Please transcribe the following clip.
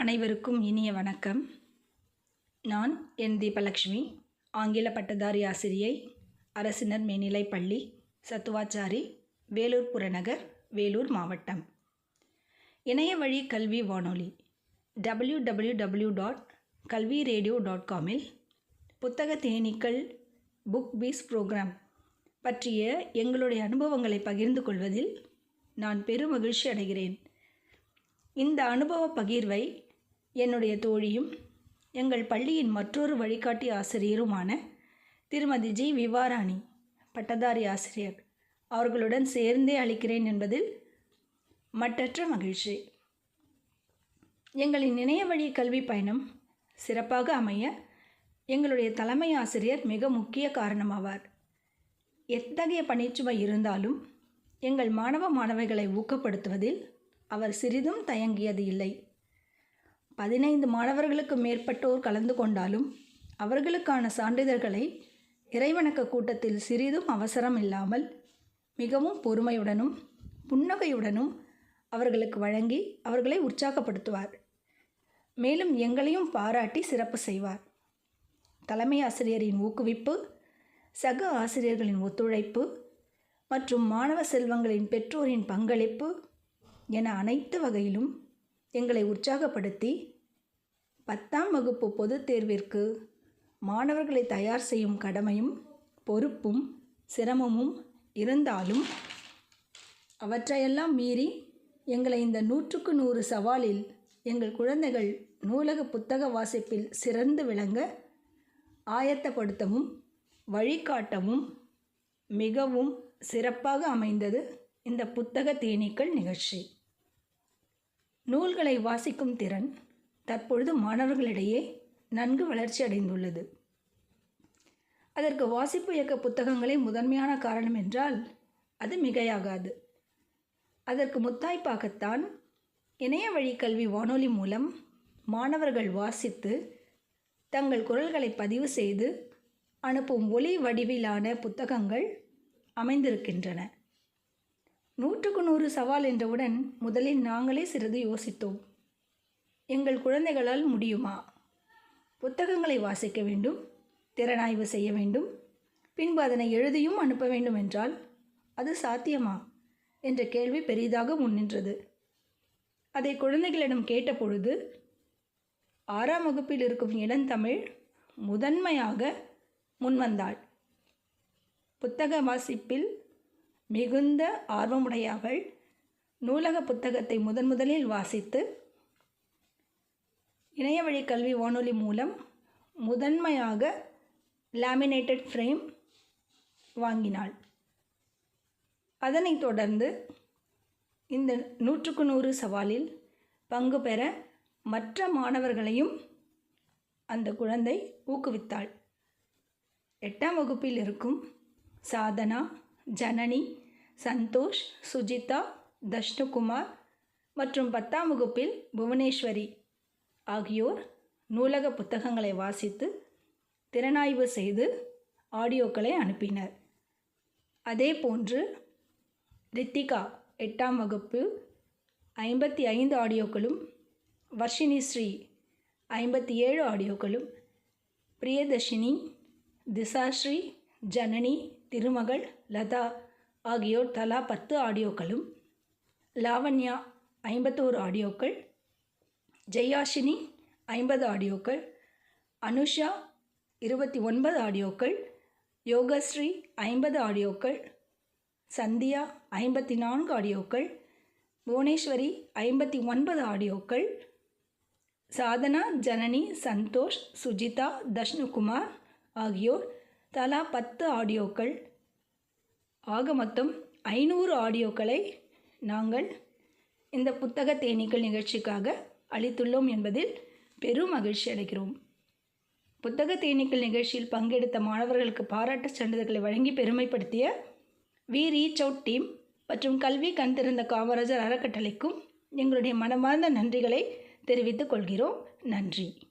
அனைவருக்கும் இனிய வணக்கம். நான் என் தீபலக்ஷ்மி ஆங்கில பட்டதாரி ஆசிரியை அரசினர் மேல்நிலைப் பள்ளி சத்துவாச்சாரி வேலூர் புறநகர் வேலூர் மாவட்டம். இணைய வழி கல்வி வானொலி W W W dot Kalvi radio dot காமில் புத்தக தேனீக்கள் புக் பீஸ் ப்ரோக்ராம் பற்றிய எங்களுடைய அனுபவங்களை பகிர்ந்து கொள்வதில் நான் பெரும் மகிழ்ச்சி அடைகிறேன். இந்த அனுபவ பகிர்வை என்னுடைய தோழியும் எங்கள் பள்ளியின் மற்றொரு வழிகாட்டி ஆசிரியருமான திருமதி ஜி. விவாராணி பட்டதாரி ஆசிரியர் அவர்களுடன் சேர்ந்தே அளிக்கிறேன் என்பதில் மட்டற்ற மகிழ்ச்சி. எங்களின் இணைய வழி கல்வி பயணம் சிறப்பாக அமைய எங்களுடைய தலைமை ஆசிரியர் மிக முக்கிய காரணமாவார். எத்தகைய பணிச்சுமை இருந்தாலும் எங்கள் மாணவ மாணவிகளை ஊக்கப்படுத்துவதில் அவர் சிறிதும் தயங்கியது இல்லை. பதினைந்து மாணவர்களுக்கு மேற்பட்டோர் கலந்து கொண்டாலும் அவர்களுக்கான சான்றிதழ்களை இறைவணக்க கூட்டத்தில் சிறிதும் அவசரம் இல்லாமல் மிகவும் பொறுமையுடனும் புன்னகையுடனும் அவர்களுக்கு வழங்கி அவர்களை உற்சாகப்படுத்துவார். மேலும் எங்களையும் பாராட்டி சிறப்பு செய்வார். தலைமை ஆசிரியரின் ஊக்குவிப்பு சக ஆசிரியர்களின் ஒத்துழைப்பு மற்றும் மாணவ செல்வங்களின் பெற்றோரின் பங்களிப்பு என அனைத்து வகையிலும் எங்களை உற்சாகப்படுத்தி பத்தாம் வகுப்பு பொதுத் தேர்விற்கு மாணவர்களை தயார் செய்யும் கடமையும் பொறுப்பும் சிரமமும் இருந்தாலும் அவற்றையெல்லாம் மீறி எங்களை இந்த நூற்றுக்கு நூறு சவாலில் எங்கள் குழந்தைகள் நூலக புத்தக வாசிப்பில் சிறந்து விளங்க ஆயத்தப்படுத்தவும் வழிகாட்டவும் மிகவும் சிறப்பாக அமைந்தது இந்த புத்தக தேனீக்கள் நிகழ்ச்சி. நூல்களை வாசிக்கும் திறன் தற்பொழுது மாணவர்களிடையே நன்கு வளர்ச்சி அடைந்துள்ளது. அதற்கு வாசிப்பு இயக்க புத்தகங்களே முதன்மையான காரணம் என்றால் அது மிகையாகாது. அதற்கு முத்தாய்ப்பாகத்தான் இணைய வழி கல்வி வானொலி மூலம் மாணவர்கள் வாசித்து தங்கள் குரல்களை பதிவு செய்து அனுப்பும் ஒலி வடிவிலான புத்தகங்கள் அமைந்திருக்கின்றன. நூற்றுக்கு நூறு சவால் என்றவுடன் முதலில் நாங்களே சிறிது யோசித்தோம். எங்கள் குழந்தைகளால் முடியுமா? புத்தகங்களை வாசிக்க வேண்டும் திறனாய்வு செய்ய வேண்டும் பின்பு அதனை எழுதியும் அனுப்ப வேண்டும் என்றால் அது சாத்தியமா? என்ற கேள்வி பெரிதாக முன்னின்றது அதை குழந்தைகளிடம் கேட்டபொழுது ஆறாம் வகுப்பில் இருக்கும் இளந்தமிழ் முதன்மையாக முன்வந்தாள் புத்தக வாசிப்பில் மிகுந்த ஆர்வமுடையவள். நூலக புத்தகத்தை முதன் முதலில் வாசித்து இணையவழி கல்வி வானொலி மூலம் முதன்மையாக லேமினேட்டட் ஃப்ரேம் வாங்கினாள். அதனைத் தொடர்ந்து இந்த நூற்றுக்கு நூறு சவாலில் பங்கு பெற மற்ற மாணவர்களையும் அந்த குழந்தை ஊக்குவித்தாள். எட்டாம் வகுப்பில் இருக்கும் சாதனா ஜனனி சந்தோஷ் சுஜிதா தஷ்ணுகுமார் மற்றும் பத்தாம் வகுப்பில் புவனேஸ்வரி ஆகியோர் நூலக புத்தகங்களை வாசித்து திறனாய்வு செய்து ஆடியோக்களை அனுப்பினர். அதே போன்று ரித்திகா எட்டாம் வகுப்பு ஐம்பத்தி ஐந்து ஆடியோக்களும் வர்ஷினி ஸ்ரீ ஐம்பத்தி ஏழு ஆடியோக்களும் பிரியதர்ஷினி திசாஸ்ரீ ஜனனி திருமகள் லதா ஆகியோர் தலா பத்து ஆடியோக்களும் லாவண்யா ஐம்பத்தோரு ஆடியோக்கள் ஜெயாஷினி ஐம்பது ஆடியோக்கள் அனுஷா இருபத்தி ஒன்பது ஆடியோக்கள் யோகஸ்ரீ ஐம்பது ஆடியோக்கள் சந்தியா ஐம்பத்தி நான்கு ஆடியோக்கள் புவனேஸ்வரி ஐம்பத்தி ஒன்பது ஆடியோக்கள் சாதனா ஜனனி சந்தோஷ் சுஜிதா தஷ்ணுகுமார் ஆகியோர் தலா பத்து ஆடியோக்கள். ஆக மொத்தம் ஐநூறு ஆடியோக்களை நாங்கள் இந்த புத்தக தேனீக்கள் நிகழ்ச்சிக்காக அளித்துள்ளோம் என்பதில் பெரும் மகிழ்ச்சி அடைகிறோம். புத்தக தேனீக்கள் நிகழ்ச்சியில் பங்கெடுத்த மாணவர்களுக்கு பாராட்டுச் சான்றிதழ்களை வழங்கி பெருமைப்படுத்திய வி. ரீச் அவுட் டீம் மற்றும் கல்வி கண் திறந்த காமராஜர் அறக்கட்டளைக்கும் எங்களுடைய மனமார்ந்த நன்றிகளை தெரிவித்துக் கொள்கிறோம். நன்றி.